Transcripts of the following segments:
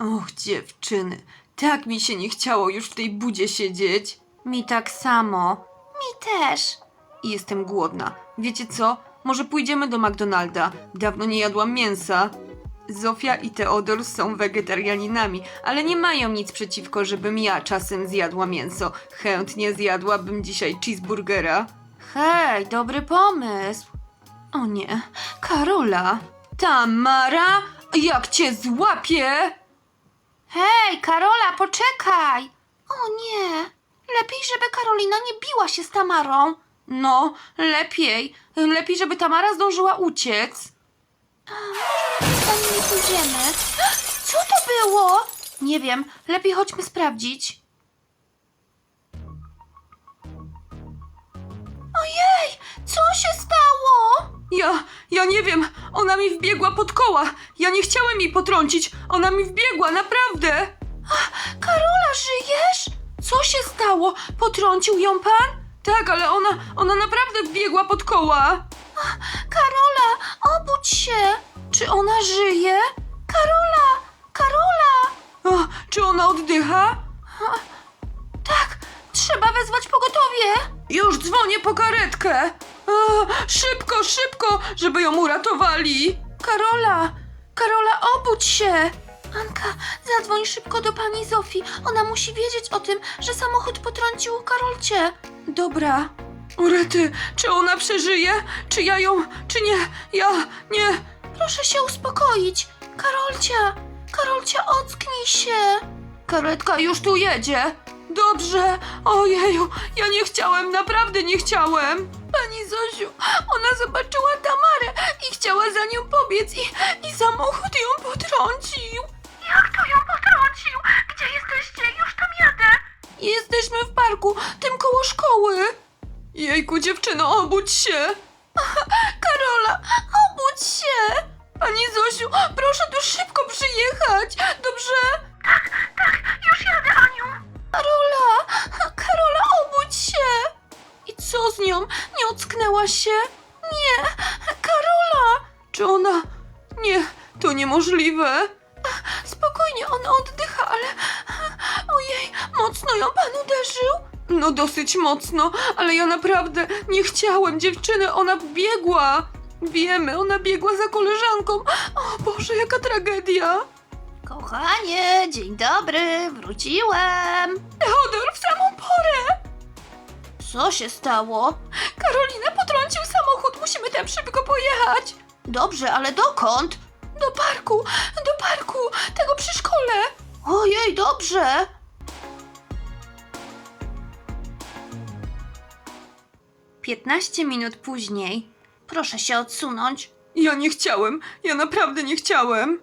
Och, dziewczyny, tak mi się nie chciało już w tej budzie siedzieć. Mi tak samo. Mi też. I jestem głodna. Wiecie co? Może pójdziemy do McDonalda. Dawno nie jadłam mięsa. Zofia i Teodor są wegetarianinami, ale nie mają nic przeciwko, żebym ja czasem zjadła mięso. Chętnie zjadłabym dzisiaj cheeseburgera. Hej, dobry pomysł. O nie, Karola. Tamara, jak cię złapię? Hej, Karola, poczekaj! O nie! Lepiej, żeby Karolina nie biła się z Tamarą. No, lepiej. Lepiej, żeby Tamara zdążyła uciec. Zanim nie pójdziemy. Co to było? Nie wiem, lepiej chodźmy sprawdzić. Ojej, co się stało? Ja, ja nie wiem, ona mi wbiegła pod koła. Ja nie chciałem jej potrącić. Ona mi wbiegła, naprawdę. Karola, żyjesz? Co się stało? Potrącił ją pan? Tak, ale ona, ona naprawdę wbiegła pod koła. Karola, obudź się! Czy ona żyje? Karola, Karola! O, czy ona oddycha? Tak, trzeba wezwać pogotowie. Już dzwonię po karetkę. Szybko, szybko, żeby ją uratowali. Karola, Karola, obudź się! Anka, zadzwoń szybko do pani Zofii. Ona musi wiedzieć o tym, że samochód potrącił Karolcie. Dobra. Urety, czy ona przeżyje? Czy ja ją, czy nie? Ja, nie. Proszę się uspokoić. Karolcia, Karolcia, ocknij się. Karetka już tu jedzie. Dobrze. Ojeju, ja nie chciałem, naprawdę nie chciałem. Pani Zosiu, ona zobaczyła Tamarę i chciała za nią pobiec i, i samochód ją potrącił. Jak to ją potrącił? Gdzie jesteście? Już tam jadę. Jesteśmy w parku, tym koło szkoły. Jejku, dziewczyno, obudź się. Karola, obudź się. Pani Zosiu, proszę tu szybko przyjechać, się? Nie, Karola. Czy ona... Nie, to niemożliwe. Spokojnie, ona oddycha, ale... Ojej, mocno ją pan uderzył? No dosyć mocno, ale ja naprawdę nie chciałem, dziewczyny, ona biegła. Wiemy, ona biegła za koleżanką. O Boże, jaka tragedia. Kochanie, dzień dobry, wróciłem. Teodor, w samą porę. Co się stało? Karolina potrącił samochód, musimy tam szybko pojechać. Dobrze, ale dokąd? Do parku, do parku, tego przy szkole. Ojej, dobrze. Piętnaście minut później. Proszę się odsunąć. Ja nie chciałem, ja naprawdę nie chciałem.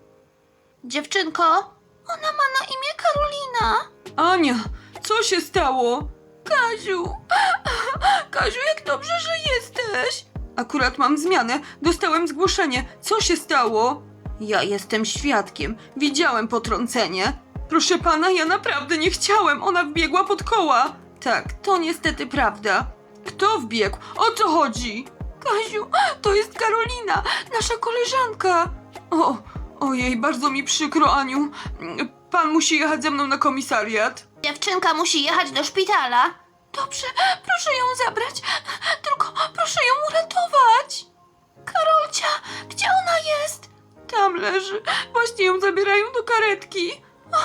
Dziewczynko, ona ma na imię Karolina. Ania, co się stało? Kaziu, Kaziu, jak dobrze, że jesteś. Akurat mam zmianę, dostałem zgłoszenie. Co się stało? Ja jestem świadkiem, widziałem potrącenie. Proszę pana, ja naprawdę nie chciałem, ona wbiegła pod koła. Tak, to niestety prawda. Kto wbiegł? O co chodzi? Kaziu, to jest Karolina, nasza koleżanka. O, ojej, bardzo mi przykro, Aniu. Pan musi jechać ze mną na komisariat. Dziewczynka musi jechać do szpitala. Dobrze, proszę ją zabrać. Tylko proszę ją uratować. Karolcia, gdzie ona jest? Tam leży. Właśnie ją zabierają do karetki. O,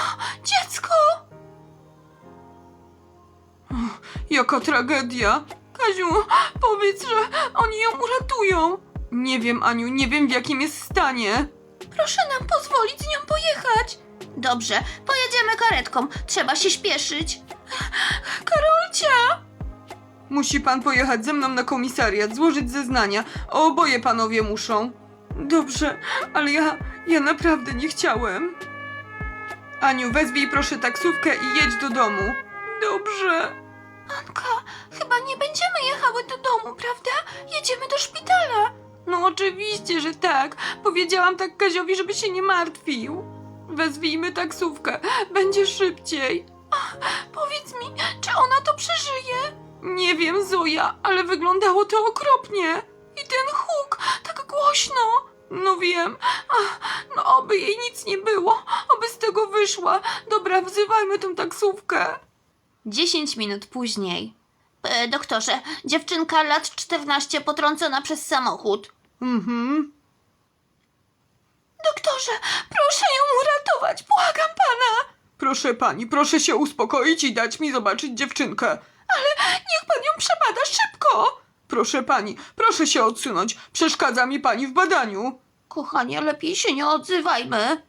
dziecko! Jaka tragedia. Kaziu, powiedz, że oni ją uratują. Nie wiem, Aniu, nie wiem w jakim jest stanie. Proszę nam pozwolić z nią pojechać. Dobrze, pojedziemy karetką. Trzeba się śpieszyć. Karolcia! Musi pan pojechać ze mną na komisariat, złożyć zeznania. Oboje panowie muszą. Dobrze, ale ja, ja naprawdę nie chciałem. Aniu, wezwij proszę taksówkę i jedź do domu. Dobrze. Anka, chyba nie będziemy jechały do domu, prawda? Jedziemy do szpitala. No oczywiście, że tak. Powiedziałam tak Kaziowi, żeby się nie martwił. Wezwijmy taksówkę, będzie szybciej. Powiedz mi, czy ona to przeżyje? Nie wiem, Zoja, ale wyglądało to okropnie. I ten huk, tak głośno. No wiem. Ach, no oby jej nic nie było, oby z tego wyszła. Dobra, wzywajmy tą taksówkę. 10 minut później. E, doktorze, dziewczynka lat 14 potrącona przez samochód. Mhm. Doktorze, proszę ją uratować, błagam pana! Proszę pani, proszę się uspokoić i dać mi zobaczyć dziewczynkę. Ale niech pan ją przebada szybko! Proszę pani, proszę się odsunąć. Przeszkadza mi pani w badaniu. Kochanie, lepiej się nie odzywajmy.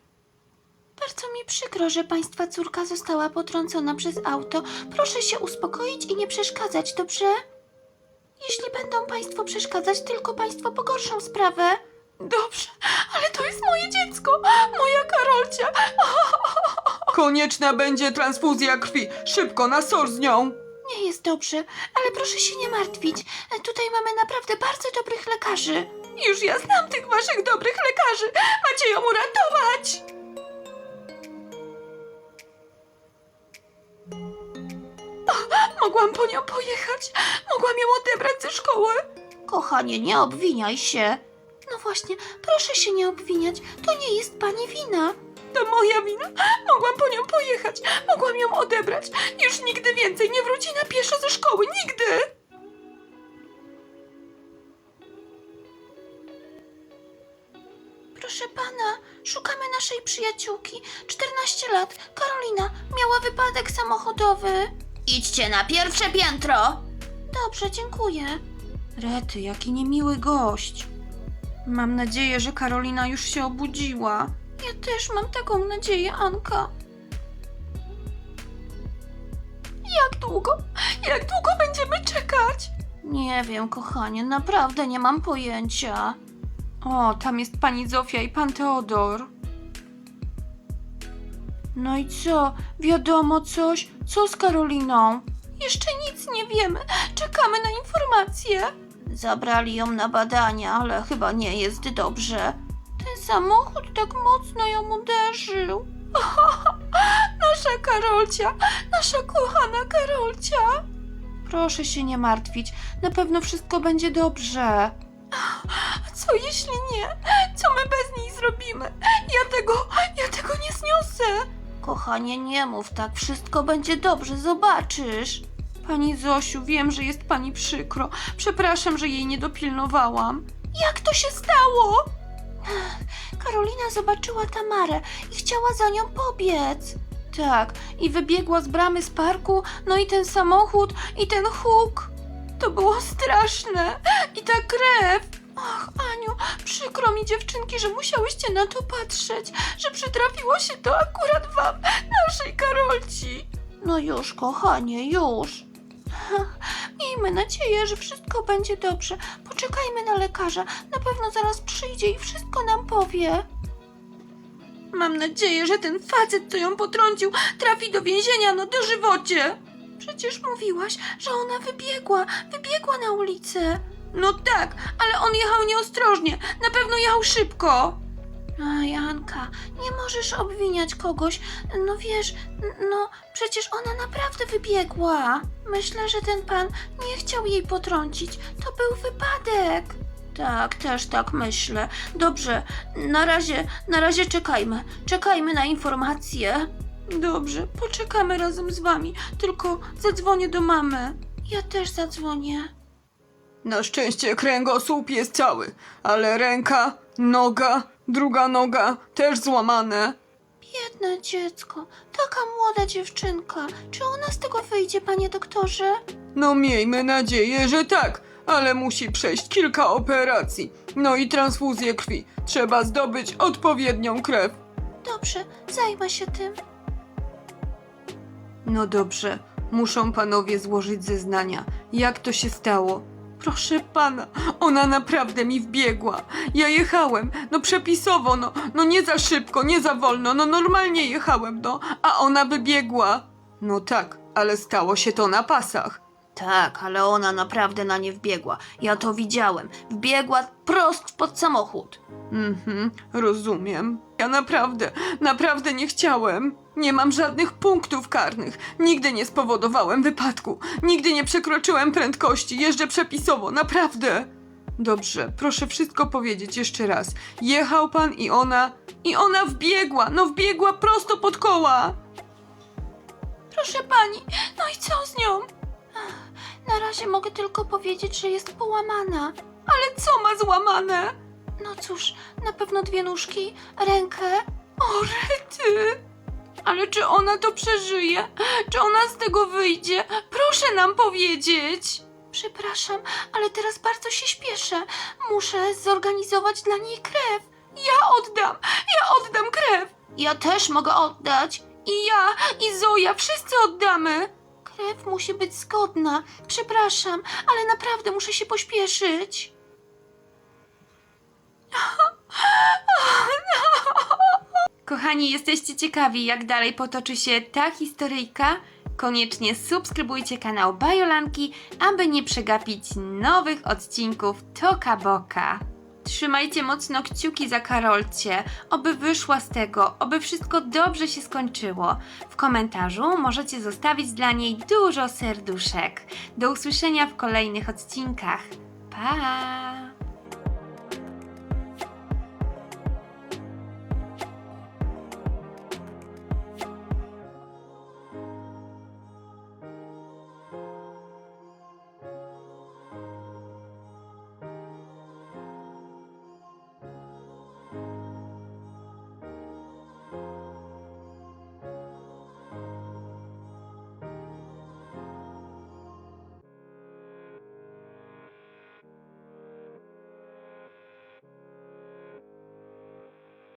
Bardzo mi przykro, że państwa córka została potrącona przez auto. Proszę się uspokoić i nie przeszkadzać, dobrze? Jeśli będą państwo przeszkadzać, tylko państwo pogorszą sprawę. Dobrze, ale to jest moje dziecko, moja Karolcia. Konieczna będzie transfuzja krwi. Szybko, na SOR z nią. Nie jest dobrze, ale proszę się nie martwić. Tutaj mamy naprawdę bardzo dobrych lekarzy. Już ja znam tych waszych dobrych lekarzy. Macie ją uratować. O, mogłam po nią pojechać. Mogłam ją odebrać ze szkoły. Kochanie, nie obwiniaj się. No właśnie, proszę się nie obwiniać. To nie jest pani wina. To moja wina. Mogłam po nią pojechać. Mogłam ją odebrać. Już nigdy więcej nie wróci na pieszo ze szkoły. Nigdy. Proszę pana, szukamy naszej przyjaciółki. 14 lat, Karolina, miała wypadek samochodowy. Idźcie na pierwsze piętro. Dobrze, dziękuję. Rety, jaki niemiły gość. Mam nadzieję, że Karolina już się obudziła. Ja też mam taką nadzieję, Anka. Jak długo? Jak długo będziemy czekać? Nie wiem, kochanie, naprawdę nie mam pojęcia. O, tam jest pani Zofia i pan Teodor. No i co? Wiadomo coś? Co z Karoliną? Jeszcze nic nie wiemy. Czekamy na informacje. Zabrali ją na badania, ale chyba nie jest dobrze. Ten samochód tak mocno ją uderzył. Nasza Karolcia, nasza kochana Karolcia. Proszę się nie martwić, na pewno wszystko będzie dobrze. A co jeśli nie? Co my bez niej zrobimy? Ja tego, ja tego nie zniosę. Kochanie, nie mów tak, wszystko będzie dobrze, zobaczysz. Pani Zosiu, wiem, że jest pani przykro. Przepraszam, że jej nie dopilnowałam. Jak to się stało? Karolina zobaczyła Tamarę i chciała za nią pobiec. Tak, i wybiegła z bramy z parku, no i ten samochód, i ten huk. To było straszne. I ta krew. Ach, Aniu, przykro mi dziewczynki, że musiałyście na to patrzeć, że przytrafiło się to akurat wam, naszej Karolci. No już, kochanie, już. Miejmy nadzieję, że wszystko będzie dobrze. Poczekajmy na lekarza. Na pewno zaraz przyjdzie i wszystko nam powie. Mam nadzieję, że ten facet, co ją potrącił, trafi do więzienia, no dożywocie. Przecież mówiłaś, że ona wybiegła, wybiegła na ulicę. No tak, ale on jechał nieostrożnie, na pewno jechał szybko. A Janka, nie możesz obwiniać kogoś. No wiesz, no przecież ona naprawdę wybiegła. Myślę, że ten pan nie chciał jej potrącić. To był wypadek. Tak, też tak myślę. Dobrze, na razie, na razie czekajmy. Czekajmy na informacje. Dobrze, poczekamy razem z wami, tylko zadzwonię do mamy. Ja też zadzwonię. Na szczęście kręgosłup jest cały, ale ręka, noga, druga noga też złamane. Biedne dziecko, taka młoda dziewczynka. Czy ona z tego wyjdzie, panie doktorze? No miejmy nadzieję, że tak, ale musi przejść kilka operacji. No i transfuzję krwi. Trzeba zdobyć odpowiednią krew. Dobrze, zajmę się tym. No dobrze, muszą panowie złożyć zeznania. Jak to się stało? Proszę pana, ona naprawdę mi wbiegła. Ja jechałem, no przepisowo, no, no nie za szybko, nie za wolno, no normalnie jechałem, no, a ona wybiegła. No tak, ale stało się to na pasach. Tak, ale ona naprawdę na nie wbiegła. Ja to widziałem. Wbiegła prost pod samochód. Mhm, rozumiem. Ja naprawdę, naprawdę nie chciałem. Nie mam żadnych punktów karnych. Nigdy nie spowodowałem wypadku. Nigdy nie przekroczyłem prędkości. Jeżdżę przepisowo, naprawdę. Dobrze, proszę wszystko powiedzieć jeszcze raz. Jechał pan i ona. I ona wbiegła! No wbiegła prosto pod koła! Proszę pani, no i co z nią? Na razie mogę tylko powiedzieć, że jest połamana. Ale co ma złamane? No cóż, na pewno dwie nóżki, rękę. O, rety! Ale czy ona to przeżyje? Czy ona z tego wyjdzie? Proszę nam powiedzieć! Przepraszam, ale teraz bardzo się śpieszę. Muszę zorganizować dla niej krew. Ja oddam! Ja oddam krew! Ja też mogę oddać. I ja, i Zoja, wszyscy oddamy! Krew musi być zgodna. Przepraszam, ale naprawdę muszę się pośpieszyć. Kochani, jesteście ciekawi, jak dalej potoczy się ta historyjka? Koniecznie subskrybujcie kanał Bajolanki, aby nie przegapić nowych odcinków Toka Boka. Trzymajcie mocno kciuki za Karolcie, oby wyszła z tego, oby wszystko dobrze się skończyło. W komentarzu możecie zostawić dla niej dużo serduszek. Do usłyszenia w kolejnych odcinkach. Pa!